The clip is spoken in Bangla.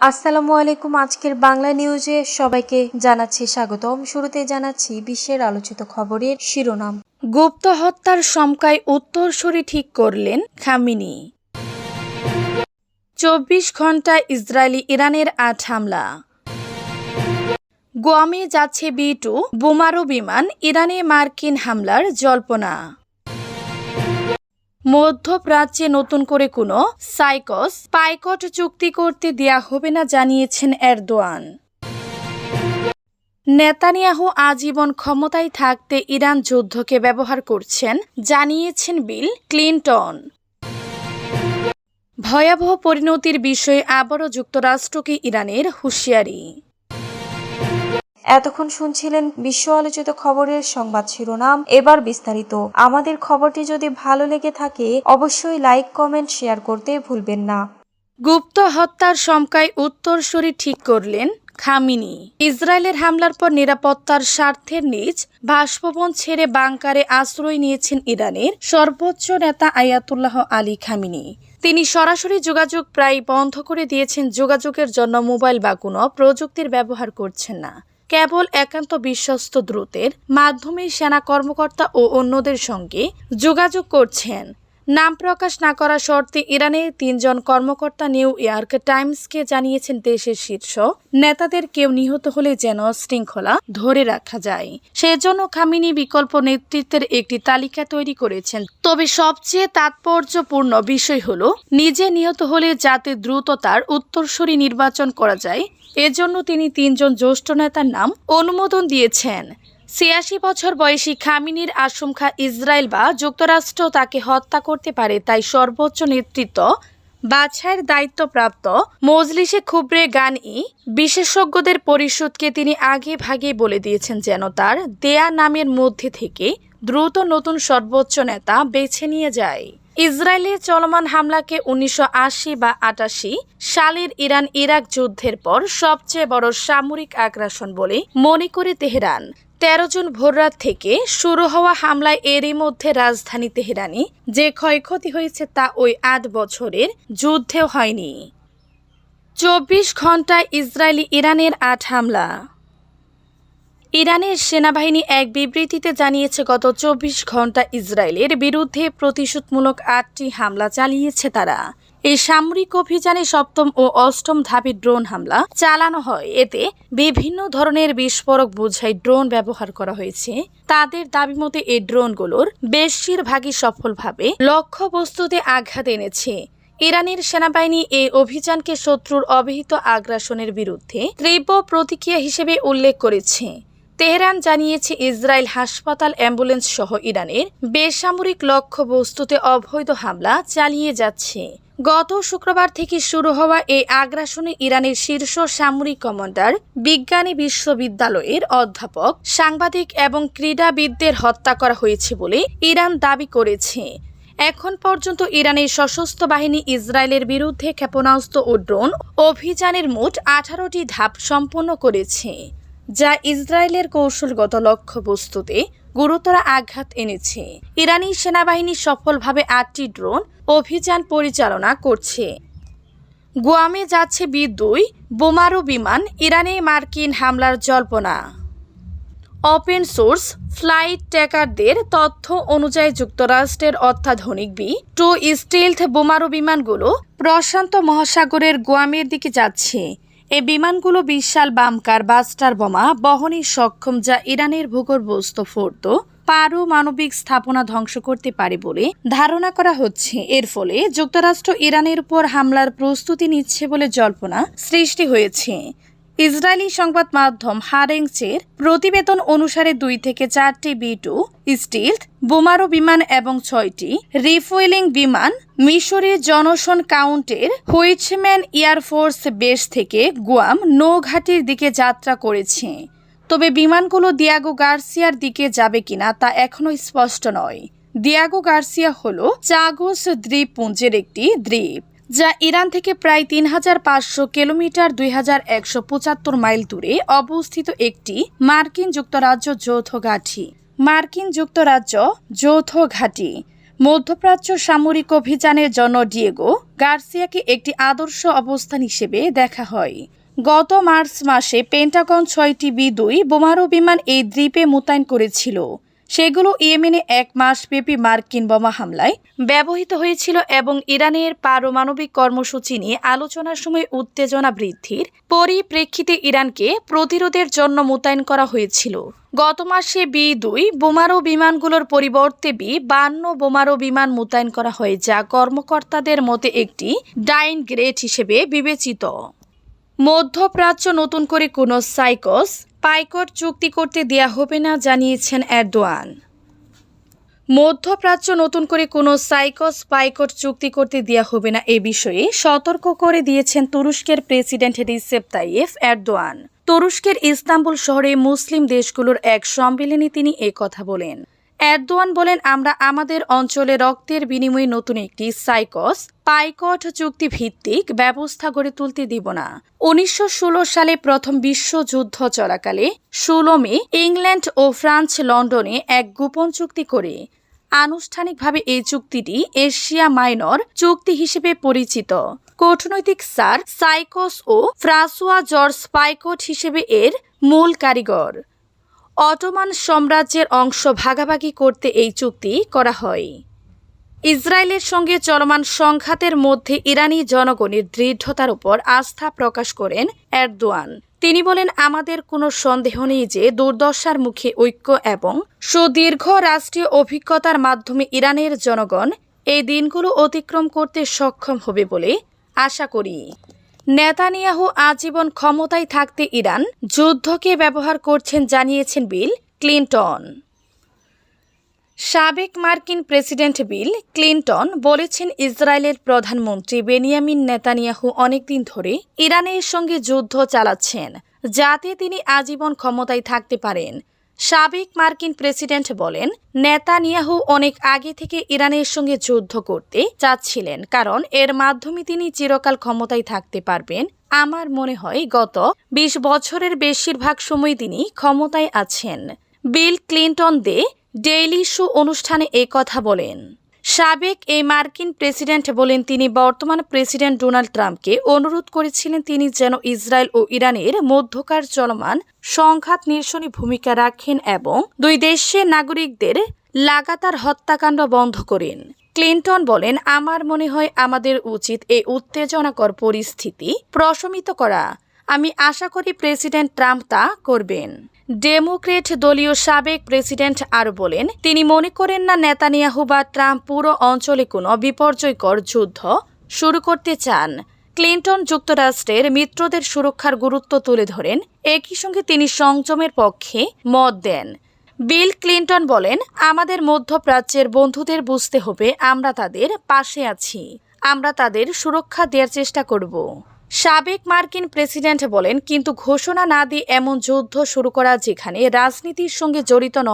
আসসালামু আলাইকুম। আজকের বাংলা নিউজে সবাইকে জানাচ্ছি স্বাগতম। শুরুতে জানাচ্ছি বিশ্বের আলোচিত খবরের শিরোনাম। গুপ্ত হত্যার শঙ্কায় উত্তরসূরি ঠিক করলেন খামিনি। চব্বিশ ঘণ্টা ইসরায়েলি ইরানের আট হামলা। গোয়ামে যাচ্ছে বি টু বোমারু বিমান, ইরানে মার্কিন হামলার জল্পনা। মধ্যপ্রাচ্যে নতুন করে কোনো সাইকস পাইকট চুক্তি করতে দেয়া হবে না জানিয়েছেন এরদোয়ান। নেতানিয়াহু আজীবন ক্ষমতায় থাকতে ইরান যুদ্ধকে ব্যবহার করছেন, জানিয়েছেন বিল ক্লিন্টন। ভয়াবহ পরিণতির বিষয়ে আবারও যুক্তরাষ্ট্রকে ইরানের হুঁশিয়ারি। এতক্ষণ শুনছিলেন বিশ্ব আলোচিত খবরের সংবাদ শিরোনাম। এবার বিস্তারিত। আমাদের খবরটি যদি ভালো লেগে থাকে, অবশ্যই লাইক, কমেন্ট, শেয়ার করতে ভুলবেন না। গুপ্ত হত্যার শঙ্কায় উত্তরসূরি ঠিক করলেন খামিনি। ইসরায়েলের হামলার পর নিরাপত্তার স্বার্থের নিজ বাসভবন ছেড়ে বাংকারে আশ্রয় নিয়েছেন ইরানের সর্বোচ্চ নেতা আয়াতুল্লাহ আলী খামিনি। তিনি সরাসরি যোগাযোগ প্রায় বন্ধ করে দিয়েছেন। যোগাযোগের জন্য মোবাইল বা কোনো প্রযুক্তির ব্যবহার করছেন না। কেবল একান্ত বিশ্বস্ত দ্রুতের মাধ্যমে সেনা কর্মকর্তা ও অন্যদের সঙ্গে যোগাযোগ করছেন। নাম প্রকাশ না করা শর্তে ইরানের তিনজন কর্মকর্তা নিউ ইয়র্ক টাইমসকে জানিয়েছেন দেশের শীর্ষ। নেতাদের কেউ নিহত হলে যেন শৃঙ্খলা ধরে রাখা যায়। সেজন্য খামিনি বিকল্প নেতৃত্বের একটি তালিকা তৈরি করেছেন। তবে সবচেয়ে তাৎপর্যপূর্ণ বিষয় হল, নিজে নিহত হলে যাতে দ্রুত তার উত্তরসূরি নির্বাচন করা যায়, এজন্য তিনি তিনজন জ্যেষ্ঠ নেতার নাম অনুমোদন দিয়েছেন। ছিয়াশি বছর বয়সী খামিনির আশঙ্কা ইসরায়েল বা যুক্তরাষ্ট্র তাকে হত্যা করতে পারে তাই সর্বোচ্চ নেতৃত্ব, বাছাইয়ের দায়িত্বপ্রাপ্ত মজলিসে খুবরে গান ই, বিশেষজ্ঞদের পরিষদকে তিনি আগে ভাগে বলে দিয়েছেন যেন তার দেয়া নামের মধ্যে থেকে দ্রুত নতুন সর্বোচ্চ নেতা বেছে নিয়ে যায়। ইসরায়েলের চলমান হামলাকে উনিশশো আশি বা আটাশি সালের ইরান ইরাক যুদ্ধের পর সবচেয়ে বড় সামরিক আগ্রাসন বলে মনে করে তেহরান। তেরো জুন ভোররাত থেকে শুরু হওয়া হামলায় এরই মধ্যে রাজধানী তেহরানি যে ক্ষয়ক্ষতি হয়েছে তা ওই আট বছরের যুদ্ধেও হয়নি। চব্বিশ ঘন্টায় ইসরায়েলি ইরানের আট হামলা। ইরানের সেনাবাহিনী এক বিবৃতিতে জানিয়েছে, গত চব্বিশ ঘণ্টা ইসরায়েলের বিরুদ্ধে প্রতিশোধমূলক আটটি হামলা চালিয়েছে তারা। এই সামরিক অভিযানে সপ্তম ও অষ্টম ধাপে ড্রোন হামলা চালানো হয়। এতে বিভিন্ন ধরনের বিস্ফোরক বোঝাই ড্রোন ব্যবহার করা হয়েছে। তাদের দাবি মতে এই ড্রোনগুলোর বেশিরভাগই সফলভাবে লক্ষ্যবস্তুতে আঘাত এনেছে। ইরানের সেনাবাহিনী এই অভিযানকে শত্রুর অবহিত আগ্রাসনের বিরুদ্ধে তীব্র প্রতিক্রিয়া হিসেবে উল্লেখ করেছে। তেহরান জানিয়েছে ইসরায়েল হাসপাতাল, অ্যাম্বুলেন্স সহ ইরানের বেসামরিক লক্ষ্যবস্তুতে অবৈধ হামলা চালিয়ে যাচ্ছে। গত শুক্রবার থেকে শুরু হওয়া এই আগ্রাসনে ইরানের শীর্ষ সামরিক কমান্ডার, বিজ্ঞানী বিশ্ববিদ্যালয়ের অধ্যাপক, সাংবাদিক এবং ক্রীড়াবিদদের হত্যা করা হয়েছে বলে ইরান দাবি করেছে। এখন পর্যন্ত ইরানের সশস্ত্র বাহিনী ইসরায়েলের বিরুদ্ধে ক্ষেপণাস্ত্র ও ড্রোন অভিযানের মোট আঠারোটি ধাপ সম্পন্ন করেছে, যা ইসরায়েলের কৌশলগত লক্ষ্যবস্তুতে গুরুতর আঘাত এনেছে। ইরানি সেনাবাহিনী সফলভাবে আটটি ড্রোন অভিযান পরিচালনা করছে। গুয়ামে যাচ্ছে বি দুই বোমারু বিমান, ইরানে মার্কিন হামলার জল্পনা। ওপেন সোর্স ফ্লাইট ট্যাকারদের তথ্য অনুযায়ী যুক্তরাষ্ট্রের অত্যাধুনিক বি টু স্টিলথ বোমারু বিমানগুলো প্রশান্ত মহাসাগরের গোয়ামের দিকে যাচ্ছে। এই বিমানগুলো বিশাল বামকার বাস্টার বোমা, বহনে সক্ষম যা ইরানের ভূগর্ভস্থ ফোর্দ পারমাণবিক স্থাপনা ধ্বংস করতে পারে বলে ধারণা করা হচ্ছে। এর ফলে যুক্তরাষ্ট্র ইরানের উপর হামলার প্রস্তুতি নিচ্ছে বলে জল্পনা সৃষ্টি হয়েছে। ইসরায়েলি সংবাদ মাধ্যম হারেংসের প্রতিবেদন অনুসারে দুই থেকে চারটি বি টু, স্টিলথ, বোমারু বিমান এবং ছয়টি রিফুয়েলিং বিমান মিশরের জনসন কাউন্টের হুইচম্যান এয়ারফোর্স বেস থেকে গুয়াম নৌঘাটির দিকে যাত্রা করেছে। তবে বিমানগুলো দিয়াগো গার্সিয়ার দিকে যাবে কিনা তা এখনও স্পষ্ট নয়। দিয়াগো গার্সিয়া হল চাগোস দ্বীপপুঞ্জের একটি দ্বীপ। যা ইরান থেকে প্রায় তিন হাজার পাঁচশো কিলোমিটার দুই হাজার একশো পঁচাত্তর মাইল দূরে অবস্থিত একটি মার্কিন যুক্তরাজ্য যৌথ ঘাঁটি। মার্কিন যুক্তরাজ্য যৌথ ঘাঁটি। মধ্যপ্রাচ্য সামরিক অভিযানের জন্য ডিয়েগো গার্সিয়াকে একটি আদর্শ অবস্থান হিসেবে দেখা হয়। গত মার্চ মাসে পেন্টাগন ছয়টি বি দুই বোমারু বিমান এই দ্বীপে মোতায়েন করেছিল। সেগুলো ইয়েমেনে এক মাসব্যাপী মার্কিন বোমা হামলায় ব্যবহৃত হয়েছিল এবং ইরানের পারমাণবিক কর্মসূচি নিয়ে আলোচনার সময় উত্তেজনা বৃদ্ধির পরিপ্রেক্ষিতে ইরানকে প্রতিরোধের জন্য মোতায়েন করা হয়েছিল। গত মাসে বি দুই বোমারো বিমানগুলোর পরিবর্তে বি বান্ন বোমারো বিমান মোতায়েন করা হয়, যা কর্মকর্তাদের মতে একটি ডাইন গ্রেড হিসেবে বিবেচিত। মধ্যপ্রাচ্য নতুন করে কোনো সাইকস পাইকট চুক্তি করতে দেয়া হবে না, জানিয়েছেন এরদোয়ান। মধ্যপ্রাচ্য নতুন করে কোনো সাইকস পাইকট চুক্তি করতে দেয়া হবে না, এ বিষয়ে সতর্ক করে দিয়েছেন তুরস্কের প্রেসিডেন্ট রিসেপ তাইয়েফ এরদোয়ান। তুরস্কের ইস্তাম্বুল শহরে মুসলিম দেশগুলোর এক সম্মেলনে তিনি কথা বলেন। এরদোয়ান বলেন, আমরা আমাদের অঞ্চলে রক্তের বিনিময়ে নতুন একটি সাইকস, পাইকট চুক্তি ভিত্তিক ব্যবস্থা গড়ে তুলতে দিব না। উনিশশো ষোল সালে প্রথম বিশ্বযুদ্ধ চলাকালে ষোলো মে ইংল্যান্ড ও ফ্রান্স লন্ডনে এক গোপন চুক্তি করে। আনুষ্ঠানিকভাবে এই চুক্তিটি এশিয়া মাইনর চুক্তি হিসেবে পরিচিত। কূটনৈতিক স্যার সাইকস ও ফ্রাসোয়া জর্জ পাইকট হিসেবে এর মূল কারিগর। অটোমান সাম্রাজ্যের অংশ ভাগাভাগি করতে এই চুক্তি করা হয়। ইসরায়েলের সঙ্গে চলমান সংঘাতের মধ্যে ইরানি জনগণের দৃঢ়তার উপর আস্থা প্রকাশ করেন এরদোয়ান। তিনি বলেন, আমাদের কোনো সন্দেহ নেই যে দুর্দশার মুখে ঐক্য এবং সুদীর্ঘ রাষ্ট্রীয় অভিজ্ঞতার মাধ্যমে ইরানের জনগণ এই দিনগুলো অতিক্রম করতে সক্ষম হবে বলে আশা করি। নেতানিয়াহু আজীবন ক্ষমতায় থাকতে ইরান যুদ্ধকে ব্যবহার করছেন জানিয়েছেন বিল ক্লিন্টন। সাবেক মার্কিন প্রেসিডেন্ট বিল ক্লিন্টন বলেছেন ইসরায়েলের প্রধানমন্ত্রী বেনিয়ামিন নেতানিয়াহু অনেকদিন ধরে ইরানের সঙ্গে যুদ্ধ চালাচ্ছেন, যাতে তিনি আজীবন ক্ষমতায় থাকতে পারেন। সাবেক মার্কিন প্রেসিডেন্ট বলেন, নেতানিয়াহু অনেক আগে থেকে ইরানের সঙ্গে যুদ্ধ করতে চাচ্ছিলেন, কারণ এর মাধ্যমে তিনি চিরকাল ক্ষমতায় থাকতে পারবেন। আমার মনে হয় গত বিশ বছরের বেশিরভাগ সময় তিনি ক্ষমতায় আছেন। Bill Clinton the Daily Show অনুষ্ঠানে কথা বলেন। সাবেক এই মার্কিন প্রেসিডেন্ট বলেন তিনি বর্তমান প্রেসিডেন্ট ডোনাল্ড ট্রাম্পকে অনুরোধ করেছিলেন তিনি যেন ইসরায়েল ও ইরানের মধ্যকার চলমান সংঘাত নিরসনে ভূমিকা রাখেন এবং দুই দেশের নাগরিকদের লাগাতার হত্যাকাণ্ড বন্ধ করেন। ক্লিন্টন বলেন, আমার মনে হয় আমাদের উচিত এই উত্তেজনাকর পরিস্থিতি প্রশমিত করা। আমি আশা করি প্রেসিডেন্ট ট্রাম্প তা করবেন। ডেমোক্রেট দলীয় সাবেক প্রেসিডেন্ট আরও বলেন, তিনি মনে করেন না নেতানিয়াহু বা ট্রাম্প পুরো অঞ্চলে কোনো বিপর্যয়কর যুদ্ধ শুরু করতে চান। ক্লিন্টন যুক্তরাষ্ট্রের মিত্রদের সুরক্ষার গুরুত্ব তুলে ধরেন। একই সঙ্গে তিনি সংযমের পক্ষে মত দেন। বিল ক্লিন্টন বলেন, আমাদের মধ্যপ্রাচ্যের বন্ধুদের বুঝতে হবে, আমরা তাদের পাশে আছি। আমরা তাদের সুরক্ষা দেওয়ার চেষ্টা করব। সাবেক মার্কিন প্রেসিডেন্ট বলেন, কিন্তু ঘোষণা না দিয়ে এমন যুদ্ধ শুরু করা যেখানে রাজনীতির সঙ্গে জড়িত নন